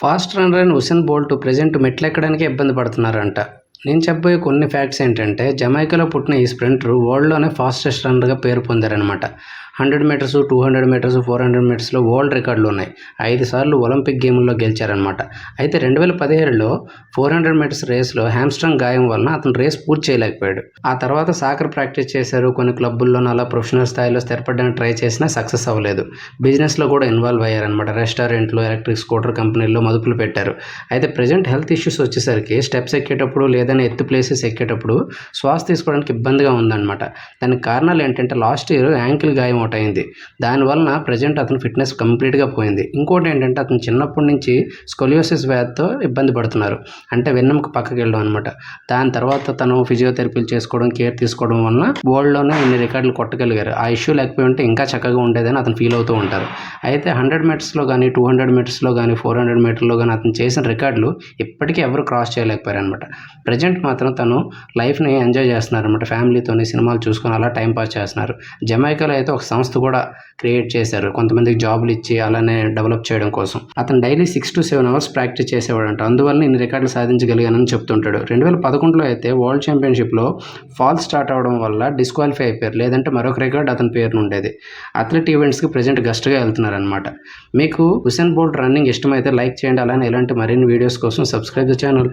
Fast runner అయిన Usain Bolt present మెట్లు ఎక్కడానికి ఇబ్బంది పడుతున్నారంట. నేను చెప్పబోయే కొన్ని ఫ్యాక్ట్స్ ఏంటంటే జమైకాలో పుట్టిన ఈ స్ప్రింటర్ వరల్డ్లోనే ఫాస్టెస్ట్ రన్నర్గా పేరు పొందారనమాట hundred metres two hundred metres four hundred మీటర్స్లో world రికార్డులు ఉన్నాయి. ఐదు సార్లు ఒలింపిక్ గేముల్లో గెలిచారనమాట అయితే రెండు వేల పదిహేడులో ఫోర్ హండ్రెడ్ మీటర్స్ రేస్లో హ్యామ్స్ట్రంగ్ గాయం వలన అతను రేస్ పూర్తి చేయలేకపోయాడు. ఆ తర్వాత సాకర్ ప్రాక్టీస్ చేశారు. కొన్ని క్లబ్బుల్లోనూ అలా ప్రొఫెషనల్ స్థాయిలో స్థిరపడడానికి ట్రై చేసినా సక్సెస్ అవ్వలేదు. బిజినెస్లో కూడా ఇన్వాల్వ్ అయ్యారనమాట రెస్టారెంట్లు ఎలక్ట్రిక్ స్కూటర్ కంపెనీల్లో మదుపులు పెట్టారు. అయితే ప్రజెంట్ హెల్త్ ఇష్యూస్ వచ్చేసరికి స్టెప్స్ ఎక్కేటప్పుడు లేదని ఎత్తు ప్లేసెస్ ఎక్కేటప్పుడు శ్వాస తీసుకోవడానికి ఇబ్బందిగా ఉందన్నమాట. దానికి కారణాలు ఏంటంటే లాస్ట్ ఇయర్ యాంకిల్ గాయం అవుట్ అయింది. దానివలన ప్రజెంట్ అతని ఫిట్నెస్ కంప్లీట్గా పోయింది. ఇంకోటి ఏంటంటే అతను చిన్నప్పటి నుంచి స్కొలియోసిస్ వ్యాధితో ఇబ్బంది పడుతున్నారు. అంటే వెన్నెముక పక్కకి వెళ్ళడం అనమాట దాని తర్వాత తను ఫిజియోథెరపీలు చేసుకోవడం కేర్ తీసుకోవడం వలన వరల్డ్లోనే ఇన్ని రికార్డులు కొట్టగలిగారు. ఆ ఇష్యూ లేకపోయి ఉంటే ఇంకా చక్కగా ఉండేదని అతను ఫీల్ అవుతూ ఉంటారు. అయితే హండ్రెడ్ మీటర్స్లో కానీ టూ హండ్రెడ్ మీటర్స్లో కానీ ఫోర్ హండ్రెడ్ మీటర్లో కానీ అతను చేసిన రికార్డులు ఇప్పటికీ ఎవరు క్రాస్ చేయలేకపోయారు అనమాట ప్రజెంట్ మాత్రం తను లైఫ్ని ఎంజాయ్ చేస్తున్నారు అనమాట ఫ్యామిలీతోని సినిమాలు చూసుకొని అలా టైం పాస్ చేస్తున్నారు. జమైకాలో అయితే ఒక సంస్థ కూడా క్రియేట్ చేశారు. కొంతమందికి జాబులు ఇచ్చి అలానే డెవలప్ చేయడం కోసం. అతను daily six to seven hours practice చేసేవాడంట. అందువల్ల ఇన్ని రికార్డులు సాధించగలిగానని చెప్తుంటాడు. రెండు వేల పదకొండులో అయితే వరల్డ్ ఛాంపియన్షిప్లో ఫాల్ స్టార్ట్ అవడం వల్ల డిస్క్వాలిఫై అయిపోయారు. లేదంటే మరొక రికార్డు అతని పేరును ఉండేది. అథ్లెట్ ఈవెంట్స్కి ప్రజెంట్ గస్ట్గా వెళ్తున్నారనమాట మీకు హుసేన్ బోల్ట్ రన్నింగ్ ఇష్టమైతే లైక్ చేయండి. అలానే ఇలాంటి మరిన్ని వీడియోస్ కోసం సబ్స్క్రైబ్ ద ఛానల్.